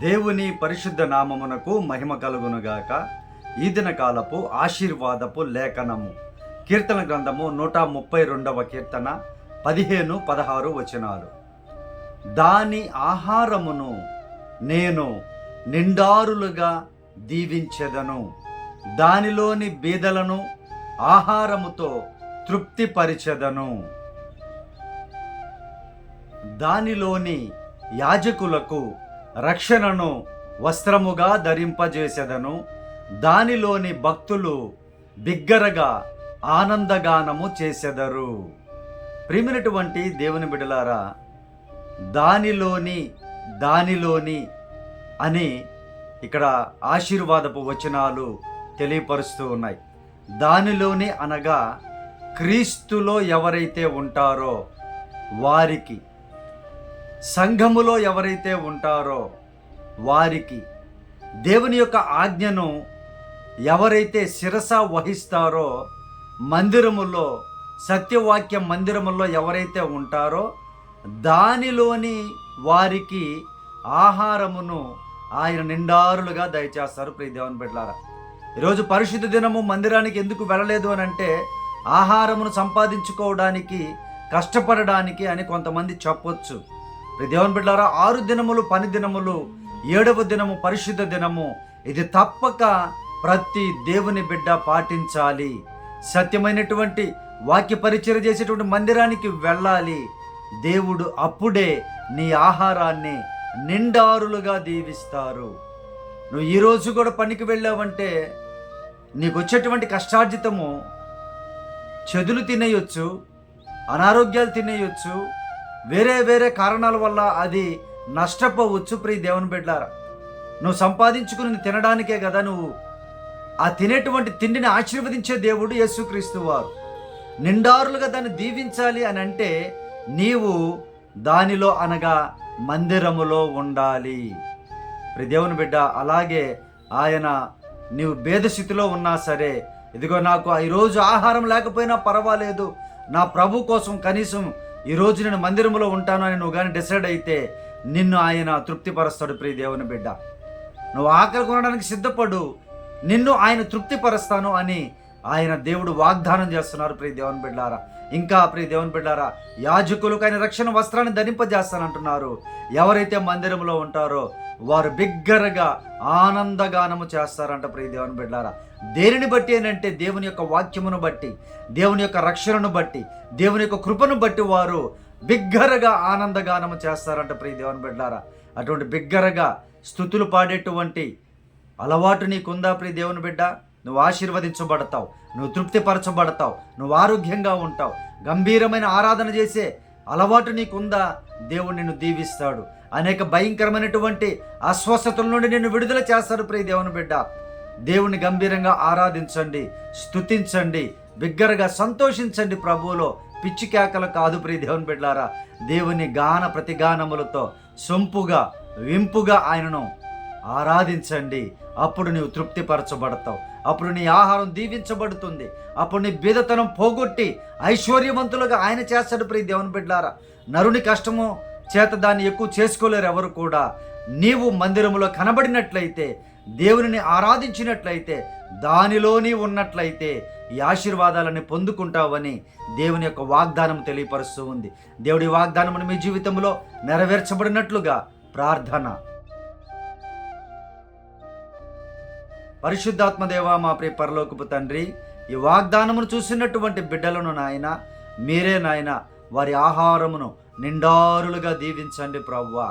దేవుని పరిశుద్ధ నామమునకు మహిమ కలుగునుగాక. ఈ దిన కాలపు ఆశీర్వాదపు లేఖనము. కీర్తన గ్రంథము నూట ముప్పై రెండవ కీర్తన పదిహేను పదహారు వచనాలు. దాని ఆహారమును నేను నిండారులుగా దీవించెదను. దానిలోని బీదలను ఆహారముతో తృప్తిపరిచెదను. దానిలోని యాజకులకు రక్షణను వస్త్రముగా ధరింపజేసెదను. దానిలోని భక్తులు బిగ్గరగా ఆనందగానము చేసెదరు. ప్రిమినటువంటి దేవుని బిడలారా దానిలోని దానిలోని అని ఇక్కడ ఆశీర్వాదపు వచనాలు తెలియపరుస్తూ ఉన్నాయి. దానిలోని అనగా క్రీస్తులో ఎవరైతే ఉంటారో వారికి సంఘములో ఎవరైతే ఉంటారో వారికి దేవుని యొక్క ఆజ్ఞను ఎవరైతే శిరస వహిస్తారో మందిరములో సత్యవాక్య మందిరములో ఎవరైతే ఉంటారో దానిలోని వారికి ఆహారమును ఆయన నిండారులుగా దయచేస్తారు. ప్రియ దేవుని బిడ్డలారా ఈరోజు పరిశుద్ధ దినము మందిరానికి ఎందుకు వెళ్ళలేదు అని అంటే ఆహారమును సంపాదించుకోవడానికి కష్టపడడానికి అని కొంతమంది చెప్పొచ్చు. దేవుని బిడ్డారా ఆరు దినములు పని దినములు ఏడవ దినము పరిశుద్ధ దినము ఇది తప్పక ప్రతి దేవుని బిడ్డ పాటించాలి. సత్యమైనటువంటి వాక్య పరిచయం చేసేటువంటి మందిరానికి వెళ్ళాలి. దేవుడు అప్పుడే నీ ఆహారాన్ని నిండారులుగా దీవిస్తారు. నువ్వు ఈరోజు కూడా పనికి వెళ్ళావంటే నీకు వచ్చేటువంటి కష్టార్జితము చెదులు తినేయొచ్చు అనారోగ్యాలు తినేయొచ్చు వేరే వేరే కారణాల వల్ల అది నష్టపోవచ్చు ప్రియ దేవుని బిడ్డారా. నువ్వు సంపాదించుకుని తినడానికే కదా నువ్వు. ఆ తినేటువంటి తిండిని ఆశీర్వదించే దేవుడు యేసుక్రీస్తు వారు. నిండారులుగా దాన్ని దీవించాలి అని అంటే నీవు దానిలో అనగా మందిరములో ఉండాలి. ప్రియ దేవుని బిడ్డ అలాగే ఆయన నీవు భేద స్థితిలో ఉన్నా సరే ఇదిగో నాకు ఈరోజు ఆహారం లేకపోయినా పర్వాలేదు. నా ప్రభు కోసం కనీసం ఈరోజు నేను మందిరంలో ఉంటాను అని నువ్వు కానీ డిసైడ్ అయితే నిన్ను ఆయన తృప్తిపరుస్తాడు ప్రియ దేవుని బిడ్డ. నువ్వు ఆకలి కొనడానికి సిద్ధపడు. నిన్ను ఆయన తృప్తిపరుస్తాను అని ఆయన దేవుడు వాగ్దానం చేస్తున్నారు ప్రియ దేవుని బిడ్డారా. ఇంకా ప్రియ దేవుని బిడ్డారా యాజకులకు ఆయన రక్షణ వస్త్రాన్ని ధరింపజేస్తానంటున్నారు. ఎవరైతే మందిరంలో ఉంటారో వారు బిగ్గరగా ఆనందగానము చేస్తారంట ప్రియ దేవుని బిడ్డారా. దేనిని బట్టి ఏంటంటే దేవుని యొక్క వాక్యమును బట్టి దేవుని యొక్క రక్షణను బట్టి దేవుని యొక్క కృపను బట్టి వారు బిగ్గరగా ఆనందగానము చేస్తారంట ప్రియ దేవుని బిడ్డారా. అటువంటి బిగ్గరగా స్థుతులు పాడేటువంటి అలవాటు నీకుందా ప్రియ దేవుని బిడ్డ? నువ్వు ఆశీర్వదించబడతావు నువ్వు తృప్తిపరచబడతావు నువ్వు ఆరోగ్యంగా ఉంటావు. గంభీరమైన ఆరాధన చేసే అలవాటు నీకుందా? దేవుడు నిన్ను దీవిస్తాడు. అనేక భయంకరమైనటువంటి అస్వస్థతల నుండి నిన్ను విడుదల చేస్తాడు ప్రియ దేవుని బిడ్డ. దేవుని గంభీరంగా ఆరాధించండి స్తుతించండి బిగ్గరగా సంతోషించండి ప్రభువులో. పిచ్చి కేకలు కాదు ప్రియ దేవుని బిడ్డారా దేవుని గాన ప్రతిగానములతో సొంపుగా వింపుగా ఆయనను ఆరాధించండి. అప్పుడు నీవు తృప్తిపరచబడతావు. అప్పుడు నీ ఆహారం దీవించబడుతుంది. అప్పుడు నీ బీదతనం పోగొట్టి ఐశ్వర్యవంతులుగా ఆయన చేస్తాడు ప్రియ దేవుని బిడ్డారా. నరుని కష్టము చేత దాన్ని ఎక్కువ చేసుకోలేరు ఎవరు కూడా. నీవు మందిరములో కనబడినట్లయితే దేవునిని ఆరాధించినట్లయితే దానిలోని ఉన్నట్లయితే ఈ ఆశీర్వాదాలని పొందుకుంటావని దేవుని యొక్క వాగ్దానం తెలియపరుస్తూ ఉంది. దేవుడి వాగ్దానమును మీ జీవితంలో నెరవేర్చబడినట్లుగా ప్రార్థన. పరిశుద్ధాత్మదేవ మా ప్రియ పరలోకపు తండ్రి ఈ వాగ్దానమును చూసినటువంటి బిడ్డలను నాయన మీరే నాయన వారి ఆహారమును నిండారులుగా దీవించండి ప్రవ్వా.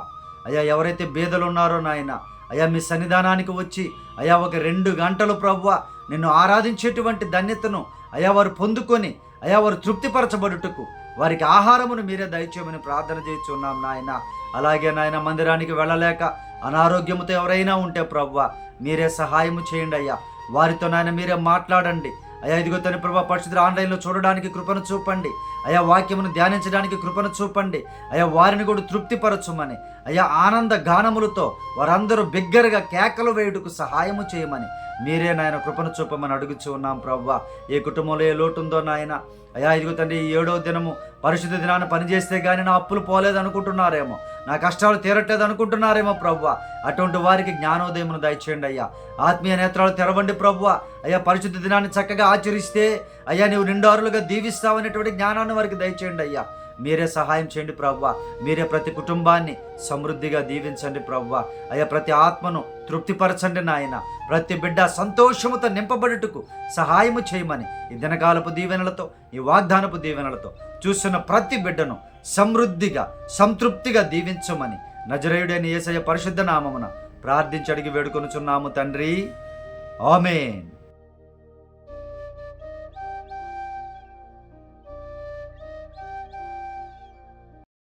అయ్యా ఎవరైతే బీదలు ఉన్నారో నాయన అయ్యా మీ సన్నిధానానికి వచ్చి అయ్యా ఒక రెండు గంటలు ప్రవ్వ నిన్ను ఆరాధించేటువంటి ధన్యతను అయ్యా వారు పొందుకొని అయ్యా వారు తృప్తిపరచబడుటకు వారికి ఆహారమును మీరే దయచేయమని ప్రార్థన చేస్తున్నాం నాయన. అలాగే నాయన మందిరానికి వెళ్ళలేక అనారోగ్యముతో ఎవరైనా ఉంటే ప్రవ్వ మీరే సహాయము చేయండి అయ్యా. వారితో నాయన మీరే మాట్లాడండి. అయ్యా ఇదిగో తన ప్రభా పరిస్థితులు ఆన్లైన్లో చూడడానికి కృపను చూపండి. అయ్యా వాక్యమును ధ్యానించడానికి కృపను చూపండి. అయ్యా వారిని కూడా తృప్తిపరచుమని. అయ్యా ఆనంద గానములతో వారందరూ బిగ్గరగా కేకలు వేయుటకు సహాయము చేయమని. మీరే నాయన కృపను చూపమని అడుగుచూ ఉన్నాం ప్రవ్వా. ఏ కుటుంబంలో ఏ లోటు ఉందో నాయన. అయ్యా ఇదిగో తండ్రి ఈ దినము పరిశుద్ధ దినాన్ని పనిచేస్తే కానీ నా అప్పులు పోలేదు అనుకుంటున్నారేమో నా కష్టాలు తీరట్లేదు అనుకుంటున్నారేమో ప్రభు అటువంటి వారికి జ్ఞానోదయమును దయచేయండి అయ్యా. ఆత్మీయ నేత్రాలు తెరవండి ప్రభు అయ్యా పరిశుద్ధ దినాన్ని చక్కగా ఆచరిస్తే అయ్యా నీవు నిండారులుగా దీవిస్తావనేటువంటి జ్ఞానాన్ని వారికి దయచేయండి అయ్యా. మీరే సహాయం చేయండి ప్రవ్వా మీరే ప్రతి కుటుంబాన్ని సమృద్ధిగా దీవించండి ప్రవ్వా అయ్యా ప్రతి ఆత్మను తృప్తిపరచండి నాయన. ప్రతి బిడ్డ సంతోషముతో నింపబడుటకు సహాయము చేయమని ఈ దినకాలపు దీవెనలతో ఈ వాగ్దానపు దీవెనలతో చూస్తున్న ప్రతి బిడ్డను సమృద్ధిగా సంతృప్తిగా దీవించమని నజరేయుడైన యేసయ్య పరిశుద్ధ నామమున ప్రార్థించి వేడుకొనుచున్నాము తండ్రి. ఆమెన్.